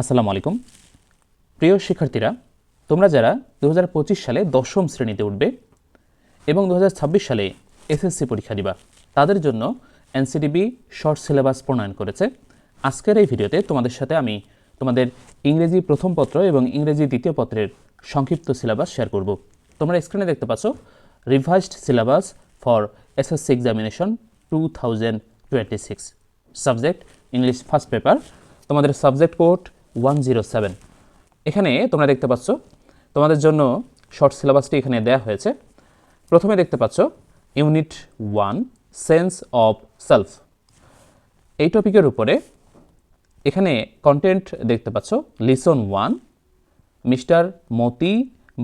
আসসালামু আলাইকুম। প্রিয় শিক্ষার্থীরা, তোমরা যারা দু হাজার পঁচিশ সালে দশম শ্রেণীতে উঠবে এবং দু হাজার ছাব্বিশ সালে এসএসসি পরীক্ষা দিবা, তাদের জন্য এনসিডিবি শর্ট সিলেবাস প্রণয়ন করেছে। আজকের এই ভিডিওতে তোমাদের সাথে আমি তোমাদের ইংরেজি প্রথম পত্র এবং ইংরেজি দ্বিতীয় পত্রের সংক্ষিপ্ত সিলেবাস শেয়ার করব। তোমরা স্ক্রিনে দেখতে পাচ্ছ revised syllabus for SSC examination two thousand twenty six subject English first paper তোমাদের subject code one zero seven এখানে তোমরা দেখতে পাচ্ছ, তোমাদের জন্য শর্ট সিলেবাসটি এখানে দেয়া হয়েছে। প্রথমে দেখতে পাচ্ছ unit one sense of self এই টপিকের উপরে এখানে কন্টেন্ট দেখতে পাচ্ছ lesson one mister Moti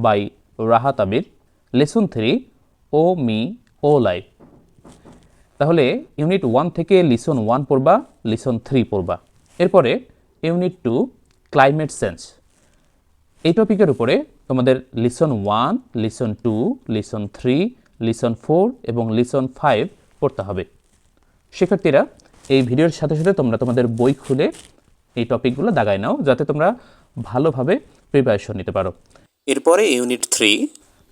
by Rahat Abir lesson three O me, O life. তাহলে ইউনিট ওয়ান থেকে লিসন ওয়ান পড়বা লিসন থ্রি পড়বা। এরপরে ইউনিট টু ক্লাইমেট সেন্স এই টপিকের উপরে তোমাদের lesson one lesson two lesson three lesson four এবং লিসন ফাইভ পড়তে হবে। শিক্ষার্থীরা এই ভিডিওর সাথে সাথে তোমরা তোমাদের বই খুলে এই টপিকগুলো দাগায় নাও যাতে তোমরা ভালোভাবে প্রিপারেশন নিতে পারো। এরপরে ইউনিট থ্রি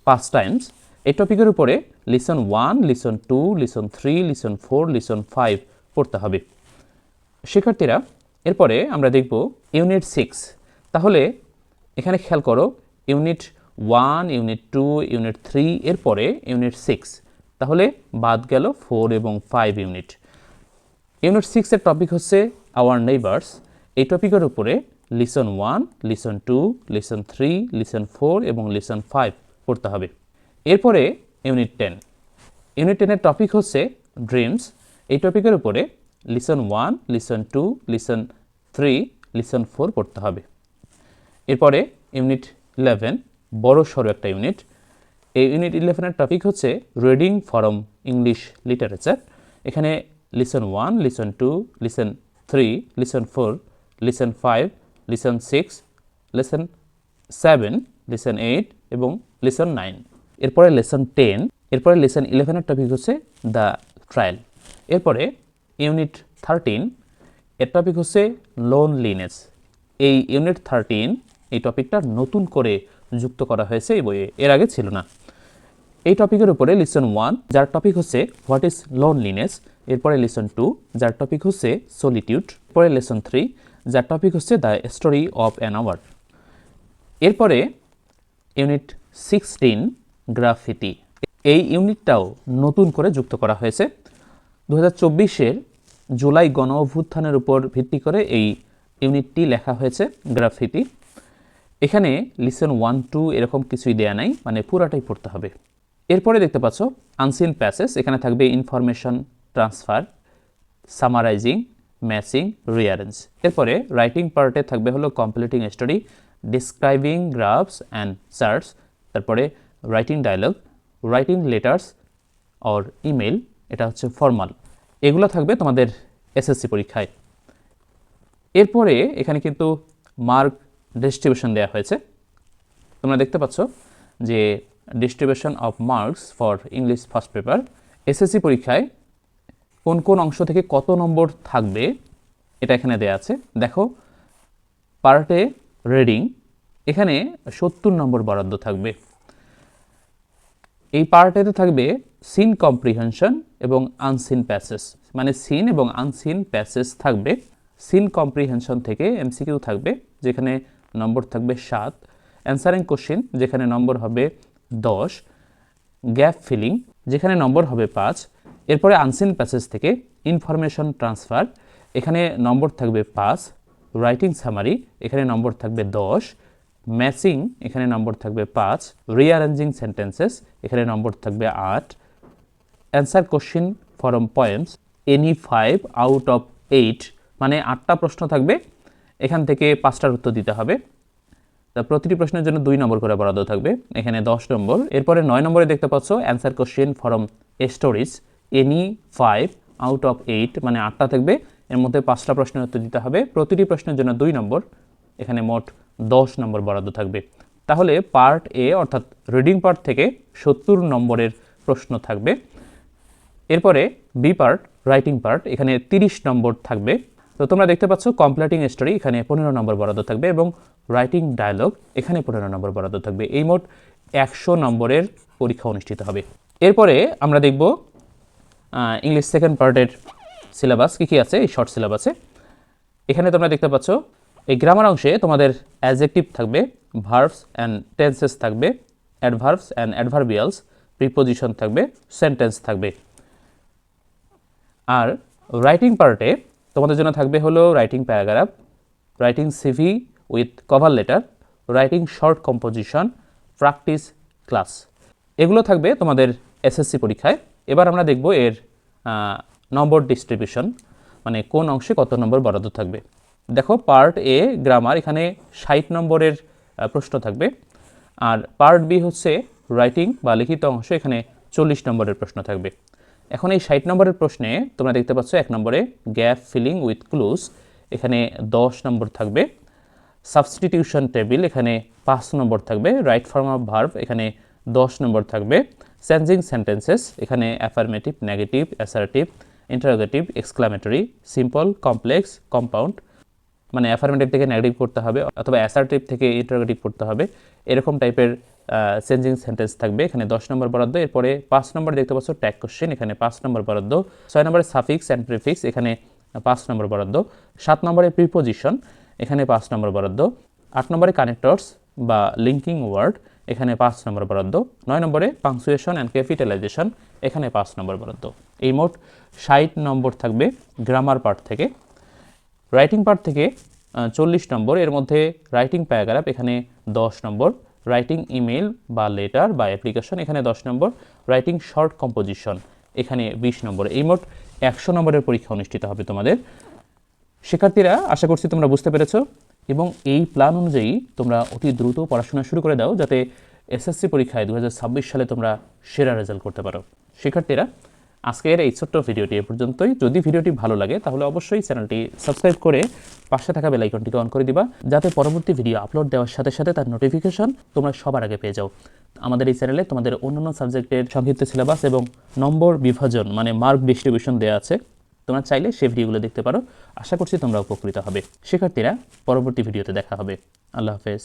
পাঁচ টাইমস এই টপিকের উপরে lesson one lesson two lesson three lesson four lesson five পড়তে হবে। শিক্ষার্থীরা এরপরে আমরা দেখব ইউনিট সিক্স তাহলে এখানে খেয়াল করো unit one unit two unit three এরপরে ইউনিট সিক্স তাহলে বাদ গেল ফোর এবং ফাইভ ইউনিট ইউনিট সিক্সের টপিক হচ্ছে আওয়ার নেইবার্স এই টপিকের উপরে lesson one lesson two lesson three lesson four এবং লিসন ফাইভ পড়তে হবে। এরপরে ইউনিট টেন ইউনিট টেনের টপিক হচ্ছে ড্রিমস এই টপিকের উপরে lesson one lesson two lesson three lesson four পড়তে হবে। এরপরে ইউনিট ইলেভেন বড় সড়ো একটা ইউনিট এই ইউনিট ইলেভেনের টপিক হচ্ছে রিডিং ফরম ইংলিশ লিটারেচার এখানে lesson one lesson two lesson three lesson four lesson five lesson six lesson seven lesson eight এবং লিসন নাইন এরপরে লেসন টেন এরপরে লেসন ইলেভেনের টপিক হচ্ছে দ্য ট্রায়াল এরপরে ইউনিট থার্টিন এর topic হচ্ছে loneliness এই ইউনিট থার্টিন এই টপিকটা নতুন করে যুক্ত করা হয়েছে এই বইয়ে। এর আগে ছিল না। এই টপিকের উপরে লিসন ওয়ান যার টপিক হচ্ছে হোয়াট ইজ লোনলিনেস এরপরে লিসন টু যার টপিক হচ্ছে সলিটিউড পরে লেসন থ্রি যার টপিক হচ্ছে the story of an hour এরপরে ইউনিট সিক্সটিন গ্রাফিটি এই ইউনিটটাও নতুন করে যুক্ত করা হয়েছে। দু হাজার চব্বিশের জুলাই গণ অভ্যুত্থানের উপর ভিত্তি করে এই ইউনিটটি লেখা হয়েছে গ্রাফিতি এখানে লিসন ওয়ান টু এরকম কিছুই দেয়া নাই মানে পুরাটাই পড়তে হবে। এরপরে দেখতে পাচ্ছ আনসিন প্যাসেজ এখানে থাকবে information transfer summarising matching rearrange এরপরে রাইটিং পার্টে থাকবে হলো completing story describing graphs and charts তারপরে writing dialogue writing letters or email এটা হচ্ছে ফর্মাল এগুলো থাকবে তোমাদের এসএসসি পরীক্ষায়। এরপরে এখানে কিন্তু মার্ক ডিস্ট্রিবিউশন দেওয়া হয়েছে। তোমরা দেখতে পাচ্ছ যে distribution of marks for English first paper SSC পরীক্ষায় কোন কোন অংশ থেকে কত নম্বর থাকবে এটা এখানে দেয়া আছে। দেখো পার্টে রিডিং এখানে সত্তর নম্বর বরাদ্দ থাকবে। এই পার্টেতে থাকবে সিন কম্প্রিহেনশন এবং আনসিন প্যাসেস মানে সিন এবং আনসিন প্যাসেস থাকবে। সিন কম্প্রিহেনশন থেকে এমসিকিউ থাকবে, যেখানে নম্বর থাকবে সাত। অ্যান্সারিং কোশ্চিন যেখানে নম্বর হবে দশ। গ্যাপ ফিলিং যেখানে নম্বর হবে পাঁচ। এরপরে আনসিন প্যাসেজ থেকে ইনফরমেশন ট্রান্সফার এখানে নম্বর থাকবে পাঁচ। রাইটিং সামারি এখানে নম্বর থাকবে দশ। ম্যাচিং, এখানে নম্বর থাকবে পাঁচ। রিঅ্যারেঞ্জিং সেন্টেন্সেস, এখানে নম্বর থাকবে আট। Answer question from poems any five out of eight মানে আটটা প্রশ্ন থাকবে। এখান থেকে পাঁচটার উত্তর দিতে হবে। তা প্রতিটি প্রশ্নের জন্য দুই নম্বর করে বরাদ্দ থাকবে। এখানে দশ নম্বর। এরপরে নয় নম্বরে দেখতে পাচ্ছ answer question from stories, any five out of eight মানে আটটা থাকবে। এর মধ্যে পাঁচটা প্রশ্নের উত্তর দিতে হবে। প্রতিটি প্রশ্নের জন্য দুই নম্বর। এখানে মোট দশ নম্বর বরাদ্দ থাকবে। তাহলে পার্ট এ অর্থাৎ রিডিং পার্ট থেকে সত্তর নম্বরের প্রশ্ন থাকবে। এরপরে বি পার্ট রাইটিং পার্ট এখানে তিরিশ নম্বর থাকবে। তো তোমরা দেখতে পাচ্ছ কমপ্লিটিং স্টোরি এখানে পনেরো নম্বর বরাদ্দ থাকবে এবং রাইটিং ডায়লগ এখানে পনেরো নম্বর বরাদ্দ থাকবে। এই মোট একশো নম্বরের পরীক্ষা অনুষ্ঠিত হবে। এরপরে আমরা দেখব ইংলিশ সেকেন্ড পার্টের সিলেবাস কী কী আছে? এই শর্ট সিলেবাসে এখানে তোমরা দেখতে পাচ্ছ এই গ্রামার অংশে তোমাদের অ্যাডজেক্টিভ থাকবে ভার্বস অ্যান্ড টেন্সেস থাকবে অ্যাডভার্বস অ্যান্ড অ্যাডভার্বিয়ালস প্রিপোজিশন থাকবে সেন্টেন্স থাকবে। আর রাইটিং পার্টে তোমাদের জন্য থাকবে হলো writing paragraph writing CV with cover letter writing short composition practice class এগুলো থাকবে তোমাদের এসএসসি পরীক্ষায়। এবার আমরা দেখব এর নম্বর ডিস্ট্রিবিউশন মানে কোন অংশে কত নম্বর বরাদ্দ থাকবে। দেখো পার্ট এ গ্রামার এখানে ষাট নম্বরের প্রশ্ন থাকবে। আর পার্ট বি হচ্ছে রাইটিং বা লিখিত অংশ, এখানে চল্লিশ নম্বরের প্রশ্ন থাকবে। এখন এই ষাট নম্বরের প্রশ্নে তোমরা দেখতে পাচ্ছ এক নম্বরে গ্যাপ ফিলিং উইথ ক্লুজ এখানে দশ নম্বর থাকবে। সাবস্টিটিউশন টেবিল এখানে পাঁচ নম্বর থাকবে। রাইট ফর্ম অফ ভার্ভ এখানে দশ নম্বর থাকবে। চেঞ্জিং সেন্টেন্সেস এখানে affirmative negative assertive interrogative exclamatory simple complex compound মানে অ্যাফার্মেটিভ থেকে নেগেটিভ করতে হবে অথবা অ্যাসার্টিভ থেকে ইন্টারোগেটিভ করতে হবে। এরকম টাইপের চেঞ্জিং সেন্টেন্স থাকবে। এখানে দশ নম্বর বরাদ্দ। এরপরে পাঁচ নম্বর দেখতে পাচ্ছ ট্যাগ কোশ্চেন এখানে পাঁচ নম্বর বরাদ্দ। ছয় নম্বরে সাফিক্স অ্যান্ড প্রিফিক্স এখানে পাঁচ নম্বর বরাদ্দ। সাত নম্বরে প্রিপোজিশন এখানে পাঁচ নম্বর বরাদ্দ। আট নম্বরে কানেক্টরস বা লিঙ্কিং ওয়ার্ড এখানে পাঁচ নম্বর বরাদ্দ। নয় নম্বরে পাংচুয়েশন অ্যান্ড ক্যাপিটালাইজেশন এখানে পাঁচ নম্বর বরাদ্দ। এই মোট ষাট নম্বর থাকবে গ্রামার পার্ট থেকে। রাইটিং পার্ট থেকে চল্লিশ নম্বর, এর মধ্যে রাইটিং প্যারাগ্রাফ এখানে দশ নম্বর। রাইটিং ইমেল বা লেটার বা অ্যাপ্লিকেশন এখানে দশ নম্বর। রাইটিং শর্ট কম্পোজিশন এখানে বিশ নম্বর। এই মোট একশো নম্বরের পরীক্ষা অনুষ্ঠিত হবে তোমাদের। শিক্ষার্থীরা, আশা করছি তোমরা বুঝতে পেরেছ। এবং এই প্ল্যান অনুযায়ী তোমরা অতি দ্রুত পড়াশোনা শুরু করে দাও, যাতে এসএসসি পরীক্ষায় দু হাজার ছাব্বিশ সালে তোমরা সেরা রেজাল্ট করতে পারো। শিক্ষার্থীরা আজকের এই ছোট্ট ভিডিওটি এ পর্যন্তই। যদি ভিডিওটি ভালো লাগে, তাহলে অবশ্যই চ্যানেলটি সাবস্ক্রাইব করে পাশে থাকা বেল আইকনটিকে অন করে দিবা, যাতে পরবর্তী ভিডিও আপলোড দেওয়ার সাথে সাথে তার নোটিফিকেশন তোমরা সবার আগে পেয়ে যাও। আমাদের এই চ্যানেলে তোমাদের অন্যান্য সাবজেক্টের সংক্ষিপ্ত সিলেবাস এবং নম্বর বিভাজন মানে মার্ক ডিস্ট্রিবিউশন দেওয়া আছে। তোমরা চাইলে সেই ভিডিওগুলো দেখতে পারো। আশা করছি তোমরা উপকৃত হবে। শিক্ষার্থীরা, পরবর্তী ভিডিওতে দেখা হবে। আল্লাহ হাফেজ।